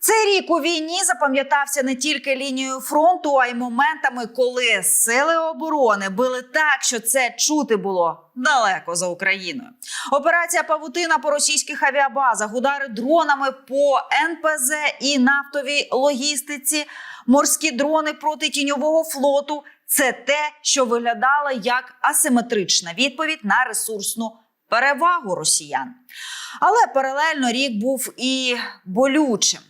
Цей рік у війні запам'ятався не тільки лінією фронту, а й моментами, коли сили оборони били так, що це чути було далеко за Україною. Операція Павутина по російських авіабазах, удари дронами по НПЗ і нафтовій логістиці, морські дрони проти тіньового флоту. Це те, що виглядало як асиметрична відповідь на ресурсну перевагу росіян. Але паралельно рік був і болючим.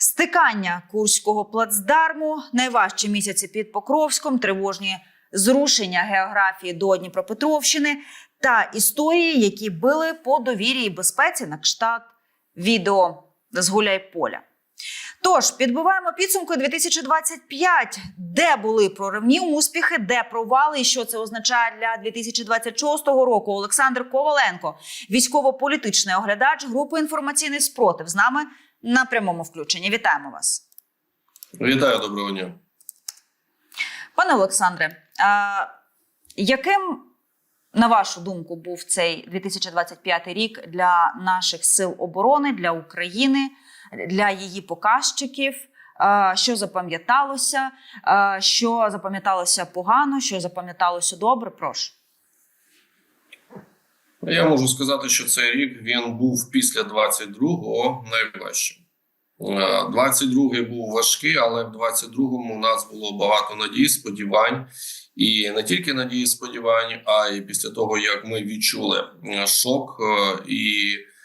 Стикання Курського плацдарму, найважчі місяці під Покровськом, тривожні зрушення географії до Дніпропетровщини та історії, які били по довірі і безпеці на кшталт відео з Гуляйполя. Тож підбиваємо підсумки 2025. Де були проривні успіхи, де провали, і що це означає для 2026 року? Олександр Коваленко, військово-політичний оглядач групи інформаційний спротив, з нами на прямому включенні. Вітаємо вас, Вітаю, доброго дня. пане Олександре. А, яким на вашу думку був цей 2025 рік для наших сил оборони, для України, для її показчиків? Що запам'яталося? Що запам'яталося погано? Що запам'яталося добре? Прошу. Я можу сказати, що цей рік він був після 22-го найважчим. Е, 22-й був важкий, але в 22-му у нас було багато надій, сподівань, і не тільки надії, сподівань, а й після того, як ми відчули е, шок е, і е,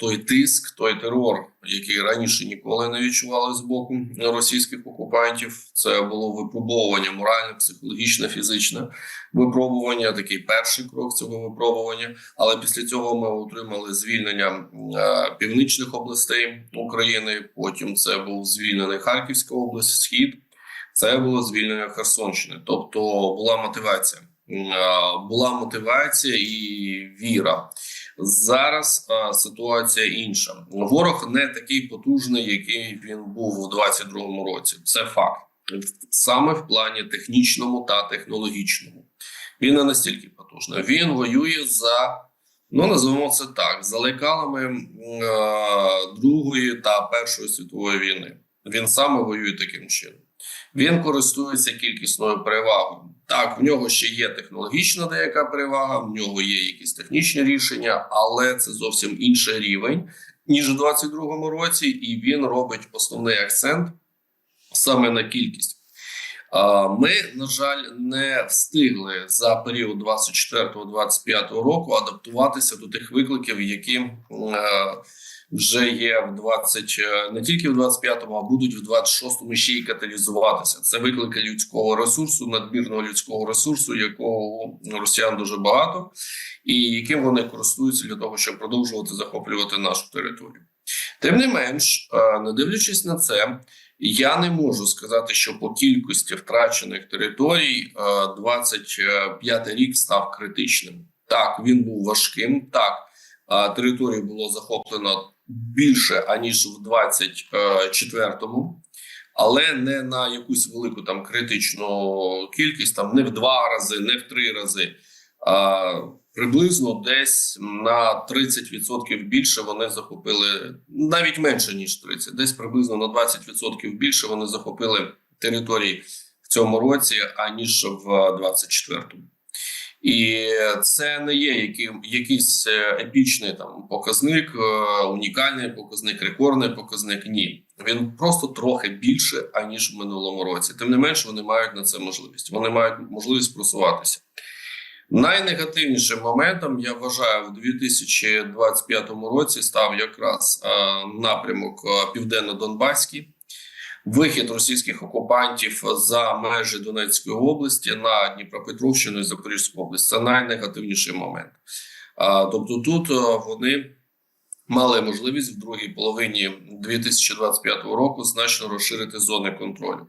той тиск, той терор, який раніше ніколи не відчували з боку російських окупантів. Це було випробовування моральне, психологічне, фізичне випробування. Такий перший крок цього випробування. Але після цього ми отримали звільнення е, північних областей України. Потім це був звільнений Харківська область, схід. Це було звільнення Херсонщини. Тобто була мотивація. Е, Була мотивація і віра. Зараз е, ситуація інша. Ворог не такий потужний, який він був у 22-му році. Це факт саме в плані технічному та технологічному. Він не настільки потужний. Він воює за, ну називаємо це так, за лекалами е, Другої та Першої світової війни. Він саме воює таким чином. Він користується кількісною перевагою. Так, в нього ще є технологічна деяка перевага, в нього є якісь технічні рішення, але це зовсім інший рівень ніж у 22-му році, і він робить основний акцент саме на кількість. Ми, на жаль, не встигли за період 24-25 року адаптуватися до тих викликів, які е, вже є в 20, е, не тільки в 25-му, а будуть в 26-му ще й каталізуватися. Це виклики людського ресурсу, надмірного людського ресурсу, якого росіян дуже багато, і яким вони користуються для того, щоб продовжувати захоплювати нашу територію. Тим не менш, е, не дивлячись на це. Я не можу сказати, що по кількості втрачених територій 25 рік став критичним. Так, він був важким. Так, території було захоплено більше аніж в 24-му, але не на якусь велику там критичну кількість, там не в два рази, не в три рази. А приблизно десь на 30% більше вони захопили навіть менше ніж 30, десь приблизно на 20% більше вони захопили території в цьому році, аніж в 24-му. І це не є яким якийсь епічний там показник, е, унікальний показник, рекордний показник. Ні, він просто трохи більше аніж в минулому році. Тим не менш, вони мають на це можливість. Вони мають можливість просуватися. Найнегативнішим моментом я вважаю в 2025 році став якраз е, напрямок е, південно-донбаський, вихід російських окупантів за межі Донецької області на Дніпропетровщину і Запорізьку область. Це найнегативніший момент. Тобто, тут е, вони мали можливість в другій половині 2025 року значно розширити зони контролю.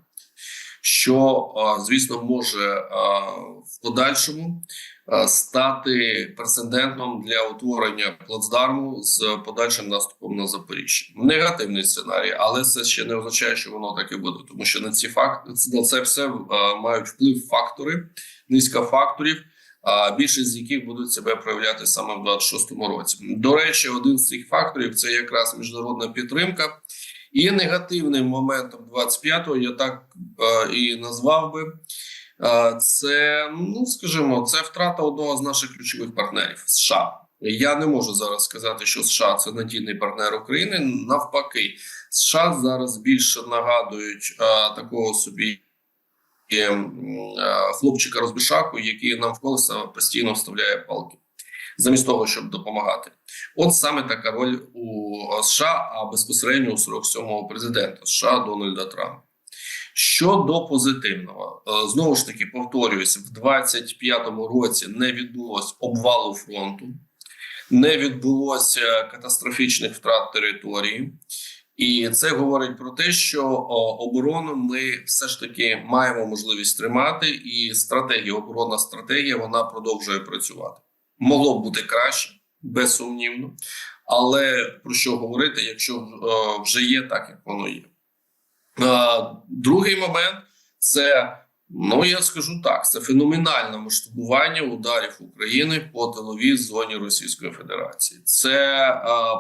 Що, звісно, може в подальшому стати прецедентом для утворення плацдарму з подальшим наступом на Запоріжжя. Негативний сценарій, але це ще не означає, що воно так і буде, тому що на ці факти на це все е, мають вплив фактори, низка факторів. А більшість з яких будуть себе проявляти саме в 26-му році. До речі, один з цих факторів це якраз міжнародна підтримка І негативним моментом 25-го я так е, і назвав би. Це, ну скажімо, це втрата одного з наших ключових партнерів США. Я не можу зараз сказати, що США це надійний партнер України. Навпаки, США зараз більше нагадують е, такого собі е, м, е, хлопчика розбишаку, який нам в колеса постійно вставляє палки, замість того, щоб допомагати. От саме така роль у США, а безпосередньо у 47-го президента США Дональда Трампа. Щодо позитивного, е, знову ж таки повторююся, в 25-му році не відбулось обвалу фронту, не відбулося катастрофічних втрат території. І це говорить про те, що оборону ми все ж таки маємо можливість тримати, і стратегія, оборонна стратегія, вона продовжує працювати. Могло б бути краще, безсумнівно, але про що говорити, якщо е, вже є так, як воно є. Другий момент це, ну я скажу так, це феноменальне масштабування ударів України по тиловій зоні Російської Федерації. Це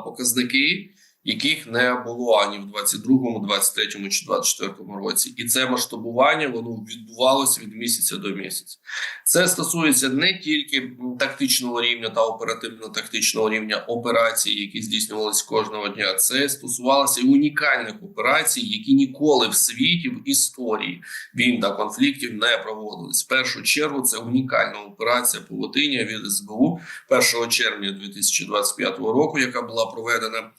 показники, яких не було ані в 22-му, 23-му чи 24-му році, і це масштабування воно відбувалося від місяця до місяця. Це стосується не тільки тактичного рівня та оперативно-тактичного рівня операцій, які здійснювалися кожного дня. Це стосувалося і унікальних операцій, які ніколи в світі в історії війн та конфліктів не проводились. В першу чергу це унікальна операція Павутиня від СБУ 1 червня 2025 року, яка була проведена.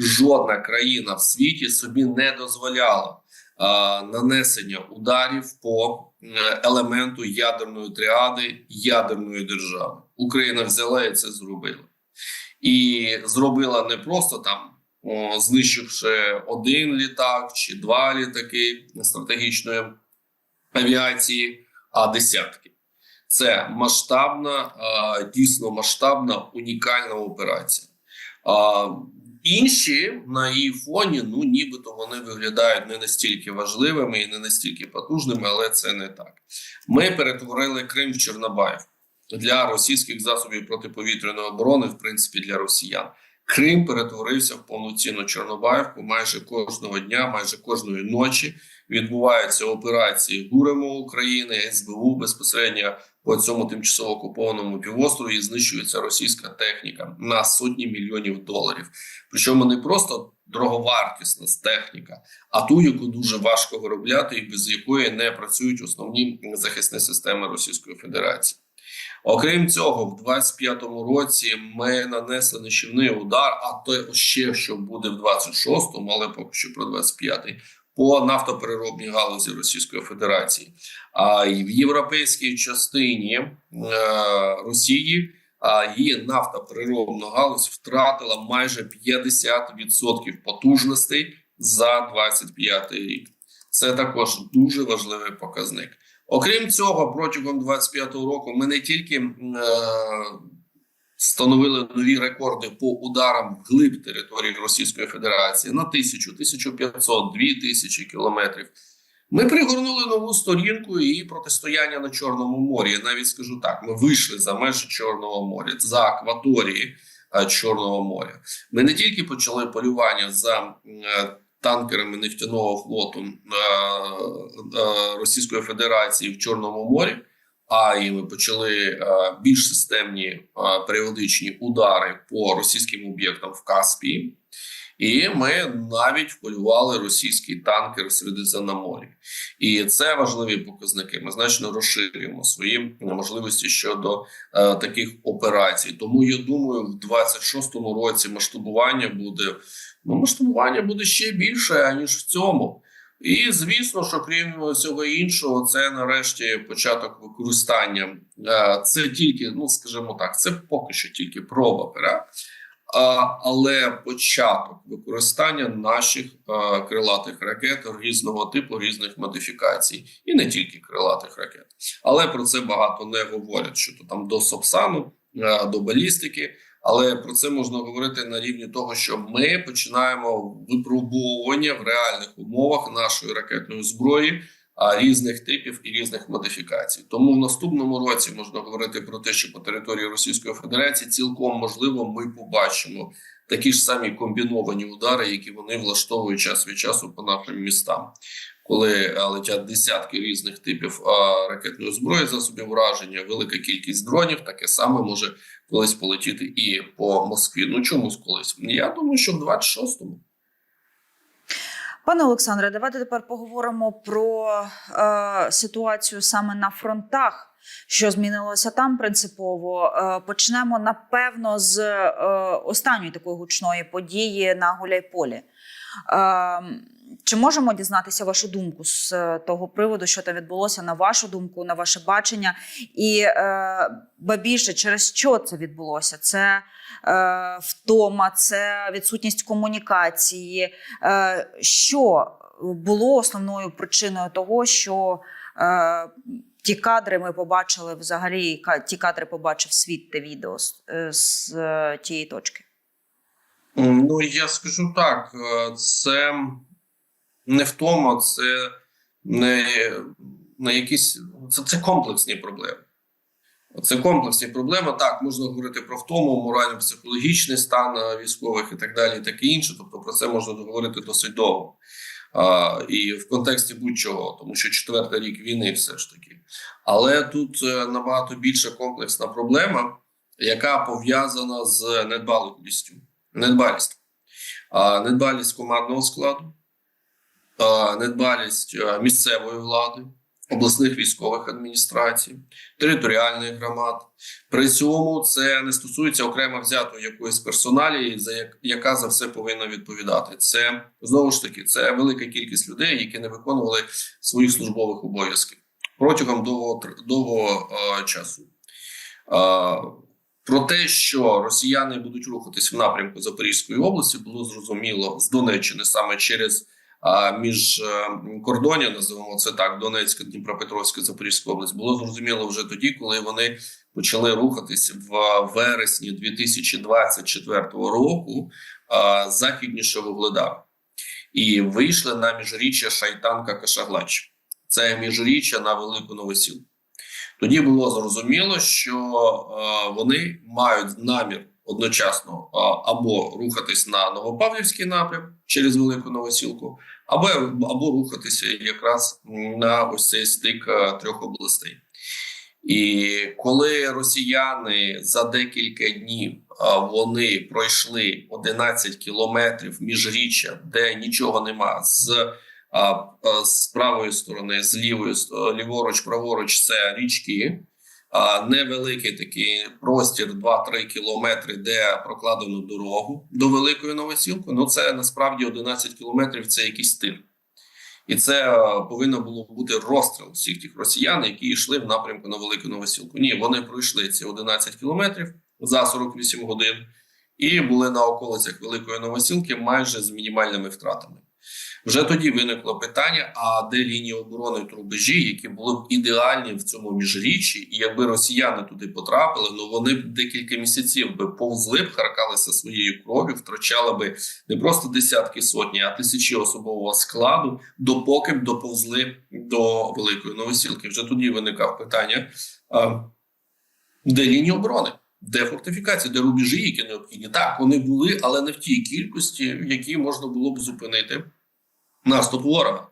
Жодна країна в світі собі не дозволяла а, нанесення ударів по е, елементу ядерної тріади ядерної держави. Україна взяла і це зробила, і зробила не просто там. Знищивши один літак чи два літаки стратегічної авіації, а десятки. Це масштабна, дійсно масштабна унікальна операція. Інші на її фоні, ну нібито вони виглядають не настільки важливими і не настільки потужними, але це не так. Ми перетворили Крим в Чорнобаїв для російських засобів протиповітряної оборони, в принципі, для росіян. Крим перетворився в повноцінну Чорнобаївку майже кожного дня, майже кожної ночі відбуваються операції ГУРЕМО України, СБУ безпосередньо по цьому тимчасово окупованому півострові знищується російська техніка на сотні мільйонів доларів. Причому не просто дороговартісна техніка, а ту, яку дуже важко виробляти, і без якої не працюють основні захисні системи Російської Федерації. Окрім цього, в 25-му році ми нанесли нищівний удар, а то ще що буде в 26-му, але поки що про 25-й, по нафтопереробній галузі Російської Федерації. А і в європейській частині е, Росії її нафтопереробна галузь втратила майже 50% потужностей за 25 рік. Це також дуже важливий показник. Окрім цього, протягом 25-го року ми не тільки встановили нові рекорди по ударам вглиб території Російської Федерації на 1000, 1500, 2000 кілометрів. Ми пригорнули нову сторінку і протистояння на Чорному морі. Навіть скажу так: ми вийшли за межі Чорного моря, за акваторії е, Чорного моря. Ми не тільки почали полювання за е, танкерами нефтяного флоту е, Російської Федерації в Чорному морі, а і ми почали е, більш системні е, періодичні удари по російським об'єктам в Каспії. І ми навіть вполювали російський танкер в Середземноморі. І це важливі показники. Ми значно розширюємо свої можливості щодо е, таких операцій. Тому я думаю, в 26-му році масштабування буде ну масштабування буде ще більше аніж в цьому. І звісно, що крім всього іншого, це нарешті початок використання. Е, Це тільки, ну скажімо так, це поки що тільки проба пера. Але початок використання наших крилатих ракет різного типу, різних модифікацій, і не тільки крилатих ракет. Але про це багато не говорять. Що то там до Сапсану, а, до балістики. Але про це можна говорити на рівні того, що ми починаємо випробовування в реальних умовах нашої ракетної зброї а, різних типів і різних модифікацій. Тому в наступному році можна говорити про те, що по території Російської Федерації цілком можливо ми побачимо такі ж самі комбіновані удари, які вони влаштовують час від часу по нашим містам, коли е, летять десятки різних типів ракетної зброї, засобів ураження, велика кількість дронів, таке саме може колись полетіти і по Москві. Ну чомусь колись. Я думаю, що в 26-му. Пане Олександре, давайте тепер поговоримо про е, ситуацію саме на фронтах. Що змінилося там принципово? Е, почнемо напевно з е, останньої такої гучної події на Гуляйполі. Е, чи можемо дізнатися вашу думку з е, того приводу, що там відбулося, на вашу думку, на ваше бачення? І е, ба більше, через що це відбулося? Це е, втома, це відсутність комунікації. Що було основною причиною того, що ті кадри ми побачили взагалі, ті кадри побачив світ те відео з, з тієї точки? Ну, я скажу так: е, це не втома, це не, не якісь. Це, це комплексні проблеми. Це комплексні проблеми. Так, можна говорити про втому, морально-психологічний стан е, військових і так далі, і таке інше. Тобто про це можна говорити досить довго. А, і в контексті будь-чого, тому що четвертий рік війни все ж таки. Але тут е, набагато більша комплексна проблема, яка пов'язана з недбалістю. Недбалість. Недбалість командного складу, недбалість е, місцевої влади, обласних військових адміністрацій, територіальних громад. При цьому це не стосується окремо взятої якоїсь персоналії, за яка за все повинна відповідати. Це знову ж таки це велика кількість людей, які не виконували своїх службових обов'язків протягом довгого, тр- довгого е, часу. Про те, що росіяни будуть рухатись в напрямку Запорізької області, було зрозуміло з Донеччини саме через а, між кордонів, називаємо це так: Донецька, Дніпропетровська, Запорізька область, було зрозуміло вже тоді, коли вони почали рухатись в вересні 2024 року а, західніше Вугледар і вийшли на міжріччя Шайтанка Кашаглач. Це міжріччя на Велику Новосілку. Тоді було зрозуміло, що е, вони мають намір одночасно е, або рухатись на Новопавлівський напрям через Велику Новосілку, або, або рухатися якраз на ось цей стик е, трьох областей. І коли росіяни за декілька днів вони пройшли 11 кілометрів міжріччя, де нічого нема з з правої сторони, з лівої ліворуч, праворуч це річки, а, невеликий такий простір 2-3 кілометри, де прокладено дорогу до Великої Новосілки. Ну це насправді 11 кілометрів. Це якийсь тир. І це е, повинно було бути розстріл всіх тих росіян, які йшли в напрямку на Велику Новосілку. Ні, вони пройшли ці 11 кілометрів за 48 годин і були на околицях Великої Новосілки майже з мінімальними втратами. Вже тоді виникло питання: а де лінії оборони та рубежі, які були б ідеальні в цьому міжріччі, і якби росіяни туди потрапили, ну вони б декілька місяців би повзли б, харкалися своєю кров'ю, втрачали би не просто десятки сотні, а тисячі особового складу, допоки б доповзли до великої новосілки. Вже тоді виникав питання: а, де лінії оборони? Де фортифікації, де рубежі, які необхідні? Так, вони були, але не в тій кількості, в якій можна було б зупинити наступ ворога.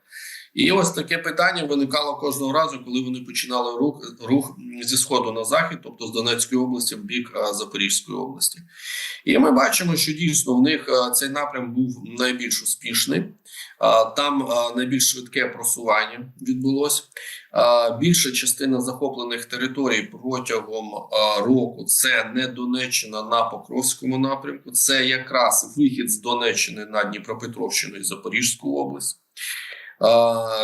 І ось таке питання виникало кожного разу, коли вони починали рух, рух зі сходу на захід, тобто з Донецької області в бік Запорізької області. І ми бачимо, що дійсно в них цей напрям був найбільш успішний. Там найбільш швидке просування відбулося. Більша частина захоплених територій протягом року це не Донеччина на Покровському напрямку, це якраз вихід з Донеччини на Дніпропетровщину і Запорізьку область.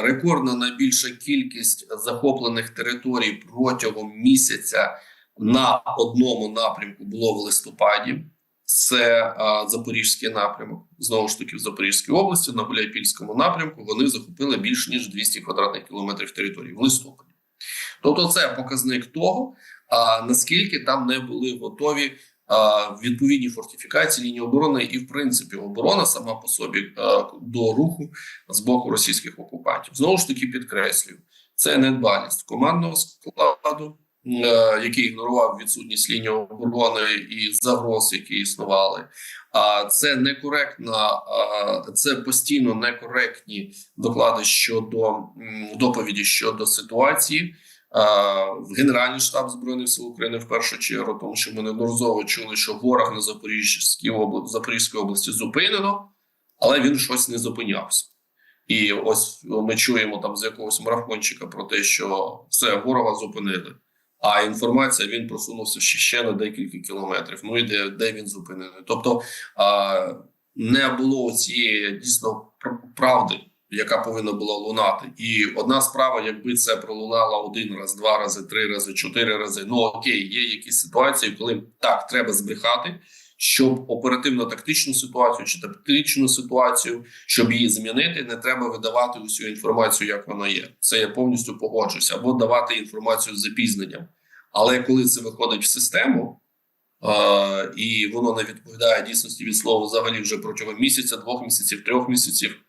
Рекордна найбільша кількість захоплених територій протягом місяця на одному напрямку було в листопаді. Це а, Запорізький напрямок. Знову ж таки, в Запорізькій області на Гуляйпільському напрямку вони захопили більш ніж 200 квадратних кілометрів території в листопаді. Тобто, це показник того, а, наскільки там не були готові відповідні фортифікації лінії оборони, і в принципі оборона сама по собі до руху з боку російських окупантів. Знову ж таки, підкреслюю, це недбалість командного складу, е, який ігнорував відсутність лінії оборони і загроз, які існували. А це некоректна, це постійно некоректні доклади щодо доповіді щодо ситуації. В Генеральний штаб збройних сил України в першу чергу, тому що ми неодноразово чули, що ворог на Запорізькій області, Запорізькій області зупинено, але він щось не зупинявся. І ось ми чуємо там з якогось марафончика про те, що все ворога зупинили. А інформація він просунувся ще, ще на декілька кілометрів. Ну і де, де він зупинений. Тобто а, не було цієї дійсно правди, яка повинна була лунати. І одна справа, якби це пролунало один раз, два рази, три рази, чотири рази. Ну окей, є якісь ситуації, коли так треба збрехати, щоб оперативно-тактичну ситуацію чи тактичну ситуацію, щоб її змінити, не треба видавати усю інформацію, як вона є. Це я повністю погоджуюся, або давати інформацію з запізненням. Але коли це виходить в систему, е, і воно не відповідає дійсності від слова взагалі вже протягом місяця, двох місяців, трьох місяців.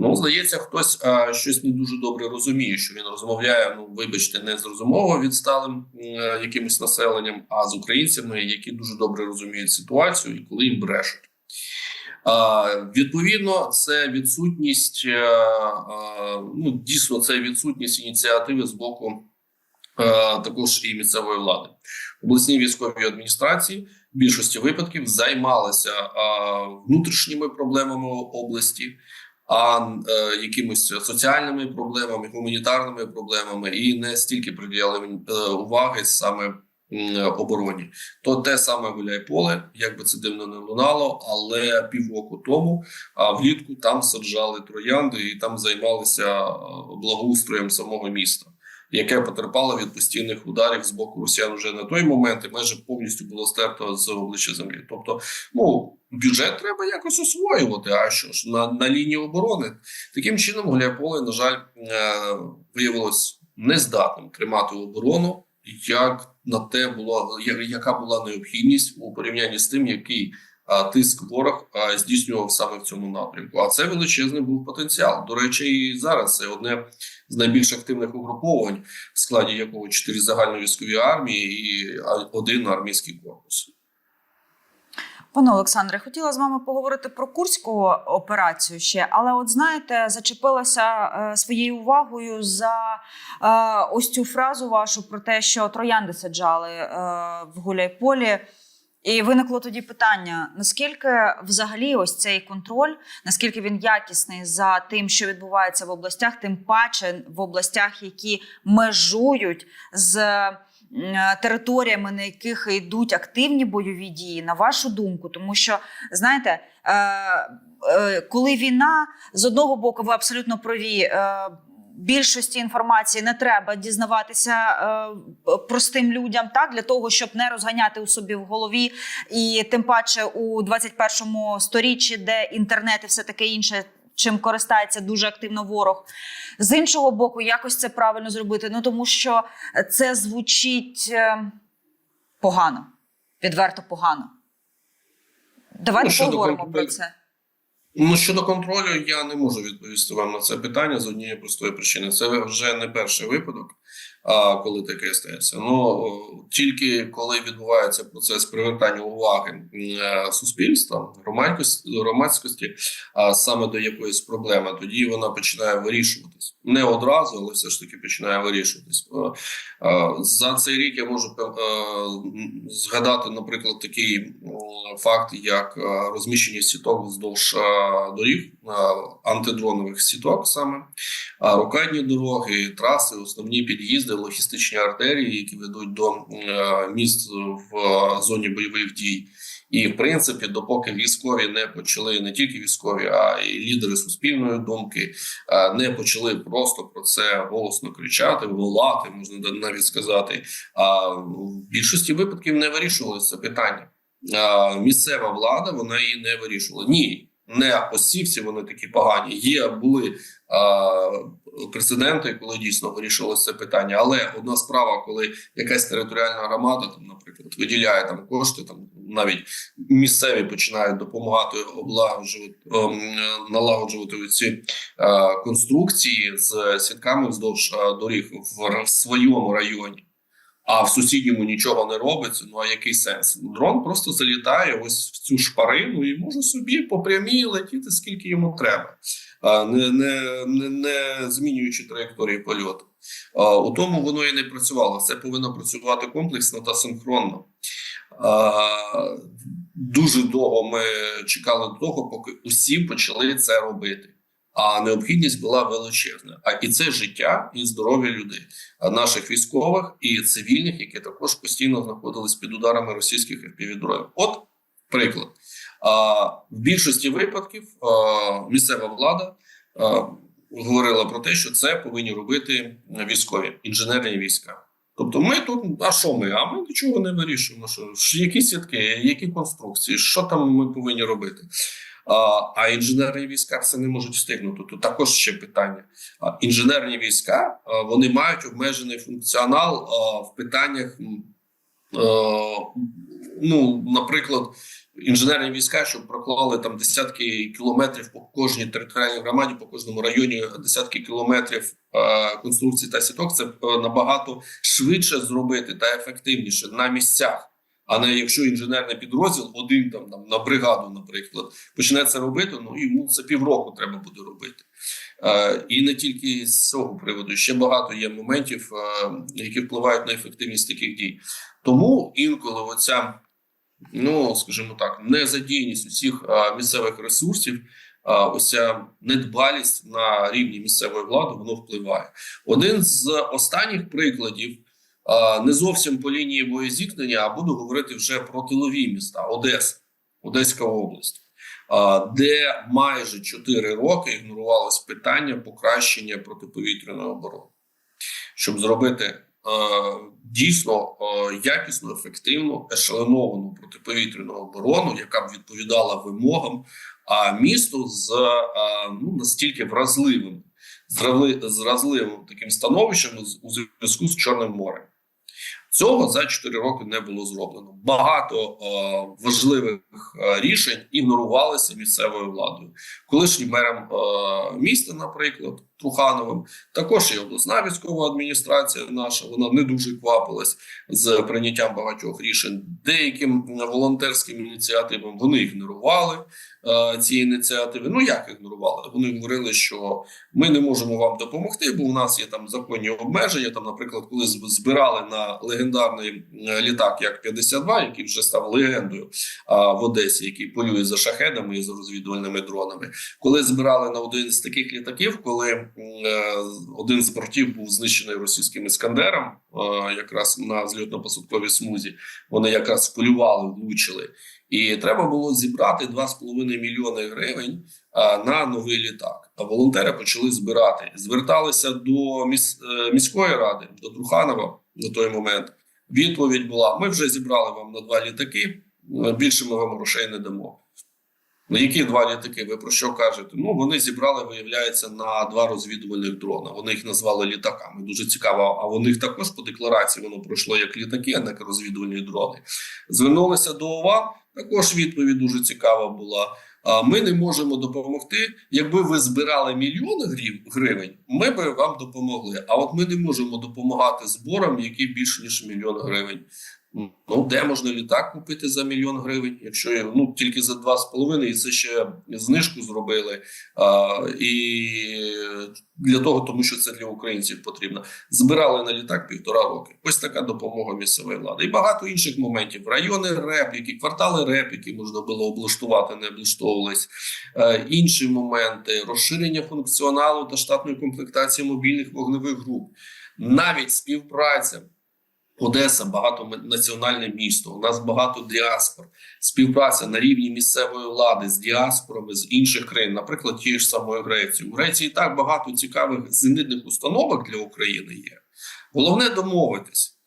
Ну, здається, хтось а, щось не дуже добре розуміє, що він розмовляє, ну вибачте, не з розумово відсталим е, якимось населенням, а з українцями, які дуже добре розуміють ситуацію і коли їм брешуть. А, відповідно, це відсутність, е, е, ну дійсно, це відсутність ініціативи з боку е, також і місцевої влади. Обласні військові адміністрації в більшості випадків займалися е, внутрішніми проблемами області а е, якимось соціальними проблемами, гуманітарними проблемами, і не стільки приділяли е, уваги саме обороні. То те саме гуляй поле, як би це дивно не лунало, але півроку тому а влітку там саджали троянди і там займалися е, благоустроєм самого міста. Яке потерпало від постійних ударів з боку росіян вже на той момент і майже повністю було стерто з обличчя землі. Тобто, ну бюджет треба якось освоювати. А що ж на, на лінії оборони таким чином Гуляйполе, на жаль, е, виявилось нездатним тримати оборону, як на те було я- яка була необхідність у порівнянні з тим, який а, тиск ворог а, здійснював саме в цьому напрямку. А це величезний був потенціал. До речі, і зараз це одне з найбільш активних угруповань, в складі якого чотири загальновійськові армії і один армійський корпус. Пане Олександре, хотіла з вами поговорити про курську операцію ще, але от знаєте, зачепилася е, своєю увагою за е, ось цю фразу вашу про те, що троянди саджали е, в Гуляйполі. І виникло тоді питання: наскільки взагалі ось цей контроль, наскільки він якісний за тим, що відбувається в областях, тим паче в областях, які межують з територіями, на яких йдуть активні бойові дії, на вашу думку, тому що знаєте, е, е, коли війна з одного боку, ви абсолютно праві. Е, Більшості інформації не треба дізнаватися е, простим людям, так для того, щоб не розганяти у собі в голові, і тим паче у 21 сторіччі, де інтернет і все таке інше, чим користається дуже активно ворог. З іншого боку, якось це правильно зробити. Ну тому що це звучить е, погано, відверто погано. Давайте Ну, поговоримо контролю. про це. Ну щодо контролю, я не можу відповісти вам на це питання з однієї простої причини. Це вже не перший випадок, коли таке стається. Ну тільки коли відбувається процес привертання уваги е, суспільства, громадськості, громадськості, а саме до якоїсь проблеми, тоді вона починає вирішуватись. Не одразу, але все ж таки починає вирішуватись. Е, е, За цей рік я можу згадати, наприклад, такий факт, як розміщення сіток вздовж доріг, антидронових сіток, саме а рокадні дороги, траси, основні під'їзди, логістичні артерії, які ведуть до е, міст в е, зоні бойових дій. І в принципі, допоки військові не почали не тільки військові, а й лідери суспільної думки е, не почали просто про це голосно кричати, волати, можна навіть сказати. А в більшості випадків не вирішували це питання. Місцева влада вона її не вирішувала. Ні, не ось всі вони такі погані. Є були прецеденти, коли дійсно вирішувалося це питання. Але одна справа, коли якась територіальна громада, там, наприклад, виділяє там кошти, там навіть місцеві починають допомагати облагоджувати ем, налагоджувати ці е, конструкції з сітками вздовж е, доріг в своєму районі. А в сусідньому нічого не робиться. Ну а який сенс? Дрон просто залітає ось в цю шпарину і може собі по прямій летіти скільки йому треба, не, не, не, не змінюючи траєкторії польоту. У тому воно і не працювало. Це повинно працювати комплексно та синхронно. Дуже довго ми чекали до того, поки усі почали це робити. А необхідність була величезна. А і це життя і здоров'я людей, наших військових і цивільних, які також постійно знаходились під ударами російських FPV-дронів. От приклад. А, в більшості випадків місцева влада говорила про те, що це повинні робити військові інженерні війська. Тобто, ми тут, а що ми? А ми нічого не вирішуємо. Що які сітки, які конструкції, що там ми повинні робити? А, інженерні війська це не можуть встигнути. Тут також ще питання. Інженерні війська вони мають обмежений функціонал в питаннях. ну, наприклад, інженерні війська, щоб проклали там десятки кілометрів по кожній територіальній громаді, по кожному районі десятки кілометрів е, конструкцій та сіток. Це е, набагато швидше зробити та ефективніше на місцях. А не якщо інженерний підрозділ один там, там на бригаду, наприклад, почне це робити, ну йому це півроку треба буде робити. Е, і не тільки з цього приводу ще багато є моментів, е, які впливають на ефективність таких дій. Тому інколи оця, ну скажімо так, незадіяність усіх е, місцевих ресурсів, е, оця недбалість на рівні місцевої влади, воно впливає. Один з останніх прикладів. Не зовсім по лінії боєзіткнення, а буду говорити вже про тилові міста Одеса, Одеська область, де майже 4 роки ігнорувалось питання покращення протиповітряної оборони, щоб зробити дійсно якісну, ефективну, ешеленовану протиповітряну оборону, яка б відповідала вимогам, а місту з ну, настільки вразливим, зразливим таким становищем з- у зв'язку з Чорним морем. Цього за 4 роки не було зроблено. Багато е, важливих е, рішень ігнорувалися місцевою владою. Колишнім мером е, міста, наприклад, Трухановим, також і обласна військова адміністрація наша, вона не дуже квапилась з прийняттям багатьох рішень. Деяким волонтерським ініціативам вони ігнорували е, ці ініціативи. Ну як ігнорували? Вони говорили, що ми не можемо вам допомогти, бо у нас є там законні обмеження. Там, наприклад, коли збирали на легендарний е, літак як 52 який вже став легендою а, в Одесі, який полює за шахедами і за розвідувальними дронами. Коли збирали на один з таких літаків, коли один з бортів був знищений російським іскандером, е, якраз на зльотно-посадковій смузі, вони якраз полювали, влучили. І треба було зібрати 2,5 мільйони гривень на новий літак. А волонтери почали збирати. Зверталися до міс, е, міської ради, до Труханова на той момент. Відповідь була: ми вже зібрали вам на два літаки, е, більше ми вам грошей не дамо. Ну, які два літаки? Ви про що кажете? Ну, вони зібрали, виявляється, на два розвідувальних дрона. Вони їх назвали літаками. Дуже цікаво. А у них також по декларації воно пройшло як літаки, а не як розвідувальні дрони. Звернулися до ОВА. Також відповідь дуже цікава була. Ми не можемо допомогти. Якби ви збирали мільйони гривень, ми би вам допомогли. А от ми не можемо допомагати зборам, які більше ніж мільйон гривень. Ну, де можна літак купити за мільйон гривень, якщо ну тільки за два з половиною, і це ще знижку зробили. А, і для того, тому що це для українців потрібно. Збирали на літак півтора роки. Ось така допомога місцевої влади. І багато інших моментів. Райони РЕП, які квартали РЕП, які можна було облаштувати, не облаштовувались. Е, інші моменти розширення функціоналу та штатної комплектації мобільних вогневих груп, навіть співпраця. Одеса багатонаціональне місто. У нас багато діаспор, співпраця на рівні місцевої влади з діаспорами з інших країн, наприклад, тієї ж самої Греції. У Греції так багато цікавих зенитних установок для України є. Головне домовитись.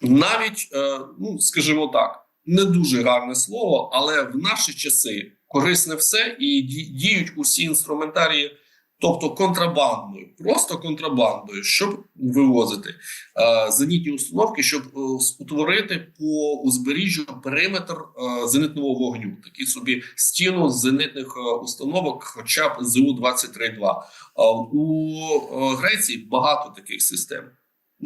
Навіть, е, ну скажімо так, не дуже гарне слово, але в наші часи корисне все і діють усі інструментарії. Тобто контрабандою, просто контрабандою, щоб вивозити е, зенітні установки, щоб е, утворити по узбережжю периметр е, зенитного вогню, такі собі стіну зенитних е, установок, хоча б зу 23 2 е, у е, Греції багато таких систем.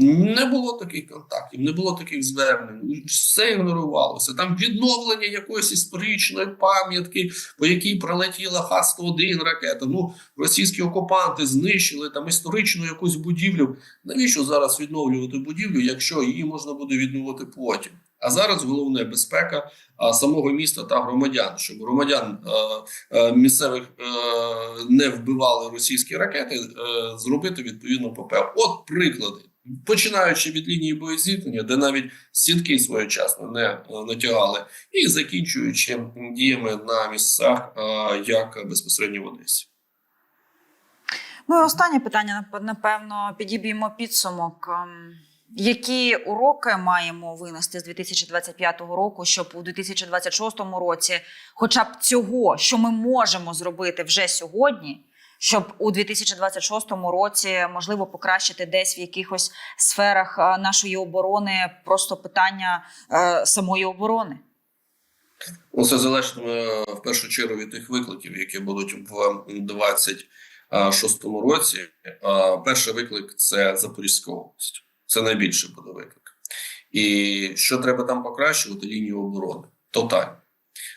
Не було таких контактів, не було таких звернень. Все ігнорувалося. Там відновлення якоїсь історичної пам'ятки, по якій прилетіла Х-101 ракета. Ну, російські окупанти знищили там історичну якусь будівлю. Навіщо зараз відновлювати будівлю, якщо її можна буде відновити потім? А зараз головне безпека а, самого міста та громадян, щоб громадян е, е, місцевих е, не вбивали російські ракети, е, зробити відповідно ПП. От приклади. Починаючи від лінії боєзіткнення, де навіть сітки своєчасно не е, натягали, і закінчуючи діями на місцях, е, як безпосередньо в Одесі. Ну і останнє питання, напевно, підіб'ємо підсумок. Ем, Які уроки маємо винести з 2025 року, щоб у 2026 році, хоча б цього, що ми можемо зробити вже сьогодні, щоб у 2026 році можливо покращити десь в якихось сферах е, нашої оборони, просто питання е, самої оборони? Усе залежатиме в першу чергу від тих викликів, які будуть в 26-му році. Перший виклик це Запорізька область. Це найбільший буде виклик. І що треба там покращувати? Лінію оборони. Тотально.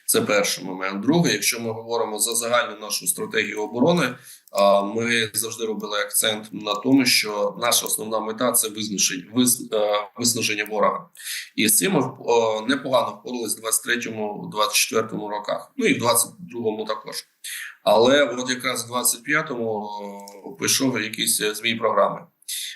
Це перший момент. Другий, якщо ми говоримо за загальну нашу стратегію оборони, ми завжди робили акцент на тому, що наша основна мета це виснаження, е, виснаження ворога. І з цим ми непогано впоралися в 23-24 роках, ну і в 22-му також. Але от якраз в 25-му е, пішов якийсь е, змій програми.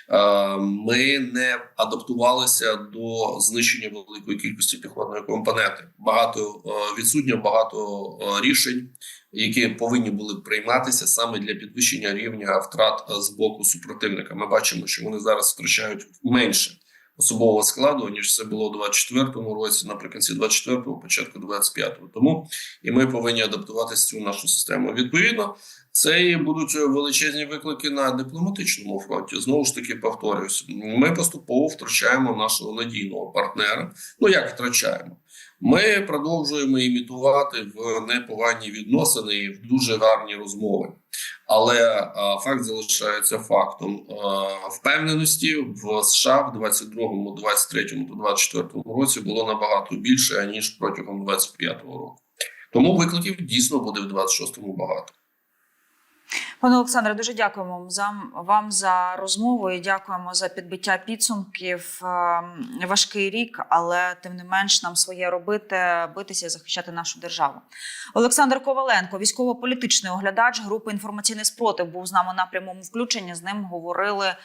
Е, Ми не адаптувалися до знищення великої кількості піхотної компоненти. Багато е, відсутньо багато е, рішень, які повинні були прийматися саме для підвищення рівня втрат з боку супротивника. Ми бачимо, що вони зараз втрачають менше особового складу ніж це було у 24-му році, наприкінці 24-го, початку 25-го. Тому і ми повинні адаптуватися цю нашу систему. Відповідно, це і будуть величезні виклики на дипломатичному фронті. Знову ж таки, повторююсь, ми поступово втрачаємо нашого надійного партнера. Ну як втрачаємо? Ми продовжуємо імітувати в непогані відносини і в дуже гарні розмови. Але а, факт залишається фактом А, впевненості в США в 22-му, 23-му та 24-му році було набагато більше аніж протягом 25-го року. Тому викликів дійсно буде в 26-му багато. Пане Олександре, дуже дякуємо вам за розмову і дякуємо за підбиття підсумків. Ем, Важкий рік, але тим не менш нам своє робити, битися і захищати нашу державу. Олександр Коваленко, військово-політичний оглядач групи інформаційний спротив, був з нами на прямому включенні. З ним говорили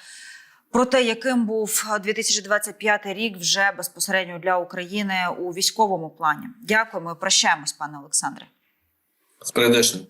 про те, яким був 2025 рік вже безпосередньо для України у військовому плані. Дякуємо прощаємось, пане Олександре. З.